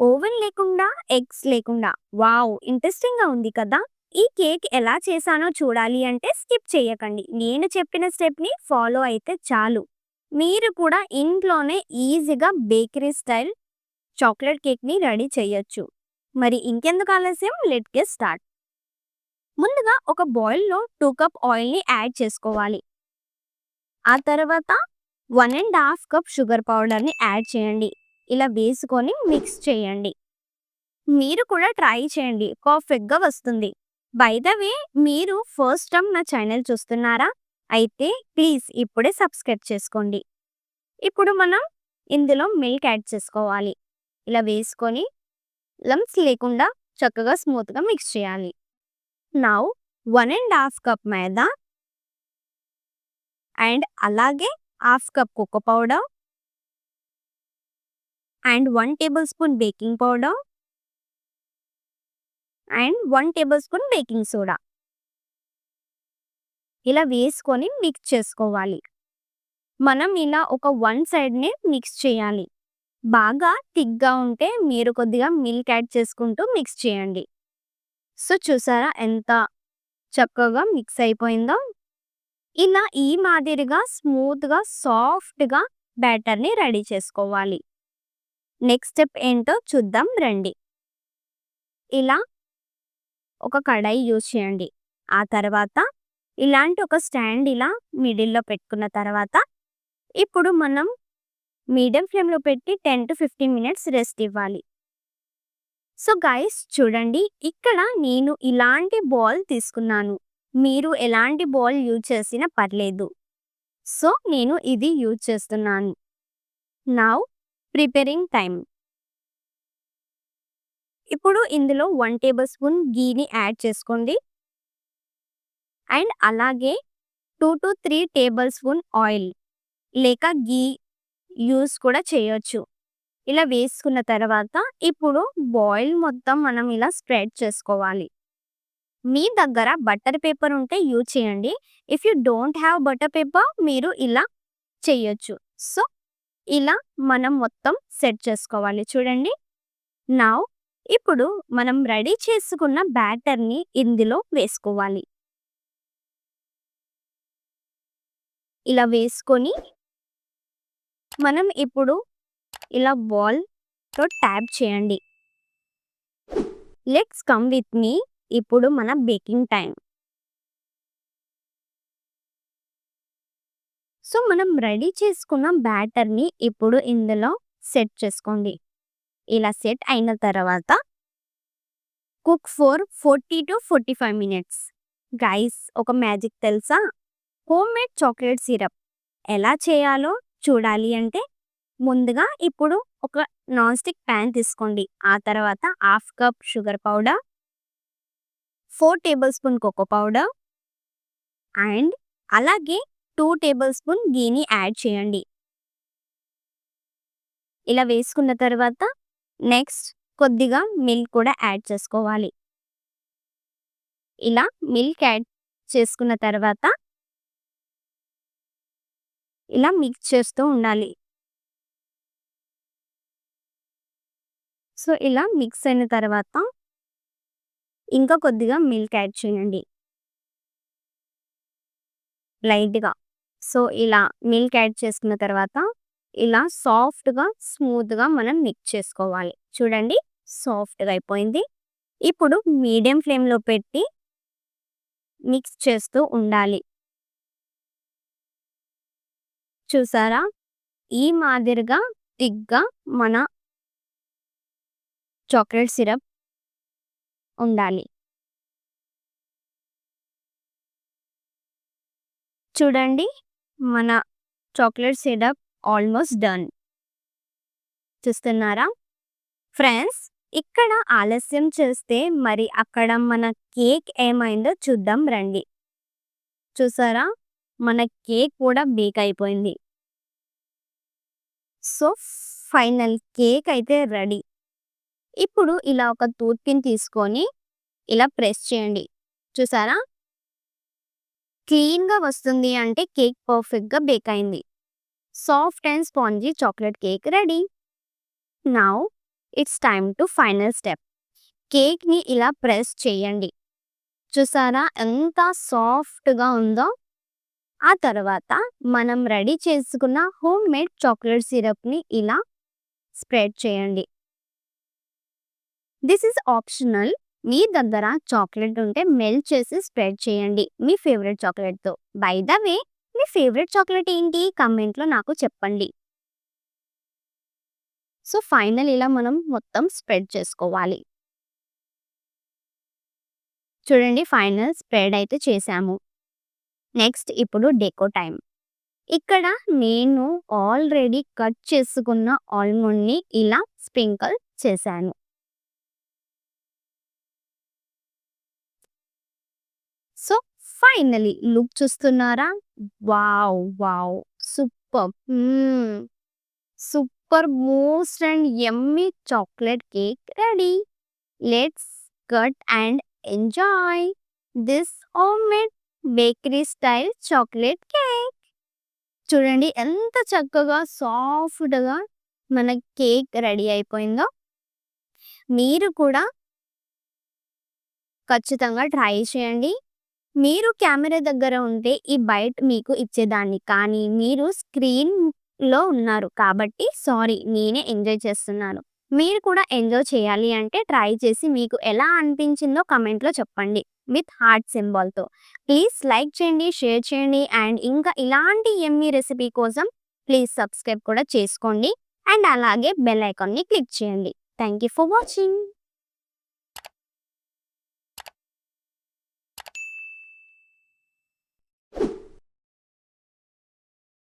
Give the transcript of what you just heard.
Oven లేకుండా, eggs లేకుండా. Wow! ఇంట్రెస్టింగ్‌గా ఉంది కదా! ఈ కేక్ ఎలా చేశానో చూడాలి అంటే స్కిప్ చేయకండి. నేను చెప్పిన స్టెప్‌ని ఫాలో అయితే చాలు. మీరు కూడా ఇంట్లోనే ఈజీగా బేకరీ స్టైల్ చాక్లెట్ కేక్‌ని రెడీ చేయొచ్చు. మరి ఇంకెందుకు ఆలస్యం లెట్ గెట్ స్టార్ట్. ముందుగా ఒక బాయిల్లో టూ కప్ ఆయిల్‌ని యాడ్ చేసుకోవాలి. ఆ తర్వాత one and half cup sugar పౌడర్‌ని యాడ్ చేయండి. ఇలా వేసుకొని మిక్స్ చేయండి. మీరు కూడా ట్రై చేయండి. పర్ఫెక్ట్‌గా వస్తుంది. ద వే మీరు ఫస్ట్ టైం నా ఛానల్ చూస్తున్నారా? అయితే ప్లీజ్ ఇప్పుడే సబ్స్క్రైబ్ చేసుకోండి. ఇప్పుడు మనం ఇందులో మిల్క్ యాడ్ చేసుకోవాలి. ఇలా వేసుకొని లంప్స్ లేకుండా చక్కగా స్మూత్‌గా మిక్స్ చేయాలి. నౌ 1 ½ కప్ మైదా అండ్ అలాగే హాఫ్ కప్ కుక్క powder and 1 tablespoon baking powder and one tablespoon baking soda. ఇలా వేసుకొని మిక్స్ చేసుకోవాలి. మనం ఇలా ఒక వన్ సైడ్‌నే మిక్స్ చేయాలి. బాగా థిక్‌గా ఉంటే మీరు కొద్దిగా మిల్క్ యాడ్ చేసుకుంటూ మిక్స్ చేయండి. సో చూసారా ఎంత చక్కగా మిక్స్ అయిపోయిందో? ఇలా ఈ మాదిరిగా స్మూత్‌గా, సాఫ్ట్‌గా బ్యాటర్‌ని రెడీ చేసుకోవాలి. నెక్స్ట్ స్టెప్ ఏంటో చూద్దాం రండి. ఇలా ఒక కడాయి యూజ్ చేయండి. ఆ తర్వాత ఇలాంటి ఒక స్టాండ్ ఇలా మిడిల్‌లో పెట్టుకున్న తర్వాత ఇప్పుడు మనం మీడియం ఫ్లేమ్‌లో పెట్టి 10-15 మినిట్స్ రెస్ట్ ఇవ్వాలి. సో గైస్ చూడండి ఇక్కడ నేను ఇలాంటి బాల్ తీసుకున్నాను. మీరు ఎలాంటి బాల్ యూజ్ చేసినా పర్లేదు. సో నేను ఇది యూజ్ చేస్తున్నాను. నౌ ప్రిపేరింగ్ టైం ఇప్పుడు ఇందులో వన్ టేబుల్ స్పూన్ గీని యాడ్ చేసుకోండి. అండ్ అలాగే 2-3 టేబుల్ స్పూన్ ఆయిల్ లేక గీ యూస్ కూడా చేయొచ్చు. ఇలా వేసుకున్న తర్వాత ఇప్పుడు బాయిల్ మొత్తం మనం ఇలా స్ప్రెడ్ చేసుకోవాలి. మీ దగ్గర బటర్ పేపర్ ఉంటే యూజ్ చేయండి. If you don't have butter paper మీరు ఇలా చేయొచ్చు. సో ఇలా మనం మొత్తం సెట్ చేసుకోవాలి. చూడండి. నా ఇప్పుడు మనం రెడీ చేసుకున్న బ్యాటర్‌ని ఇందులో వేసుకోవాలి. ఇలా వేసుకొని మనం ఇప్పుడు ఇలా బాల్‌తో ట్యాప్ చేయండి. Let's come with me. ఇప్పుడు మన బేకింగ్ టైం సో మనం రెడీ చేసుకున్న బ్యాటర్‌ని ఇప్పుడు ఇందులో సెట్ చేసుకోండి. ఇలా సెట్ అయిన తర్వాత cook four forty to forty five minutes. Guys ఒక మ్యాజిక్ తెలుసా? హోమ్‌మేడ్ చాక్లెట్ సిరప్ ఎలా చేయాలో చూడాలి అంటే ముందుగా ఇప్పుడు ఒక నాన్ స్టిక్ ప్యాన్ తీసుకోండి. ఆ తర్వాత half cup sugar powder four tablespoon cocoa powder and అలాగే టూ టేబుల్ స్పూన్ గీని యాడ్ చేయండి. ఇలా వేసుకున్న తర్వాత నెక్స్ట్ కొద్దిగా మిల్క్ కూడా యాడ్ చేసుకోవాలి. ఇలా మిల్క్ యాడ్ చేసుకున్న తర్వాత ఇలా మిక్స్ చేస్తూ ఉండాలి. సో ఇలా మిక్స్ అయిన తర్వాత ఇంకా కొద్దిగా మిల్క్ యాడ్ చేయండి. లైట్‌గా. సో ఇలా మిల్క్ యాడ్ చేసుకున్న తర్వాత ఇలా సాఫ్ట్‌గా, స్మూత్‌గా మనం మిక్స్ చేసుకోవాలి. చూడండి సాఫ్ట్‌గా అయిపోయింది. ఇప్పుడు మీడియం ఫ్లేమ్‌లో పెట్టి మిక్స్ చేస్తూ ఉండాలి. చూసారా? ఈ మాదిరిగా థిక్‌గా మన చాక్లెట్ సిరప్ ఉండాలి. చూడండి మన చాక్లెట్ సిరప్ ఆల్మోస్ట్ డన్. చూస్తున్నారా? ఫ్రెండ్స్ ఇక్కడ ఆలస్యం చేస్తే మరి అక్కడ మన కేక్ ఏమైందో చూద్దాం రండి. చూసారా? మన కేక్ కూడా బేక్ అయిపోయింది. సో ఫైనల్ కేక్ అయితే రెడీ. ఇప్పుడు ఇలా ఒక టూత్ పిన్ తీసుకొని ఇలా ప్రెస్ చేయండి. చూసారా? క్లీన్‌గా వస్తుంది అంటే కేక్ పర్ఫెక్ట్‌గా బేక్ అయింది. Soft and spongy chocolate cake ready. Now it's time to final step. కేక్ని ఇలా ప్రెస్ చేయండి. చూసారా ఎంత సాఫ్ట్గా ఉందో? ఆ తర్వాత మనం రెడీ చేసుకున్న హోమ్ మేడ్ చాక్లెట్ సిరప్ని ఇలా స్ప్రెడ్ చేయండి. This is optional. మీ దగ్గర చాక్లెట్ ఉంటే మెల్ట్ చేసి స్ప్రెడ్ చేయండి. మీ ఫేవరెట్ చాక్లెట్తో. బై ద వే మీ ఫేవరెట్ చాక్లెట్ ఏంటి? కమెంట్లో నాకు చెప్పండి. సో ఫైనల్ ఇలా మనం మొత్తం స్ప్రెడ్ చేసుకోవాలి. చూడండి ఫైనల్ స్ప్రెడ్ అయితే చేసాము నెక్స్ట్ ఇప్పుడు డెకో టైం ఇక్కడ నేను ఆల్రెడీ కట్ చేసుకున్న ఆల్మండ్ని ఇలా స్ప్రింకల్ చేశాను. సో ఫైనలీ లుక్ చూస్తున్నారా? Wow! Wow! Super! Super most and yummy chocolate cake ready. Let's cut and enjoy this homemade bakery style chocolate cake. చూడండి ఎంత చక్కగా సాఫ్ట్గా మన కేక్ రెడీ అయిపోయిందో. మీరు కూడా ఖచ్చితంగా ట్రై చేయండి. మీరు కెమెరా దగ్గర ఉంటే ఈ బైట్ మీకు ఇచ్చేదాన్ని. కానీ మీరు స్క్రీన్లో ఉన్నారు కాబట్టి సారీ నేనే ఎంజాయ్ చేస్తున్నాను. మీరు కూడా ఎంజాయ్ చేయాలి అంటే ట్రై చేసి మీకు ఎలా అనిపించిందో కమెంట్లో చెప్పండి విత్ హార్ట్ సింబాల్తో. ప్లీజ్ లైక్ చేయండి షేర్ చేయండి అండ్ ఇంకా ఇలాంటి ఎమ్మి రెసిపీ కోసం ప్లీజ్ సబ్స్క్రైబ్ కూడా చేసుకోండి అండ్ అలాగే బెల్ ఐకాన్ని క్లిక్ చేయండి. Thank you for watching.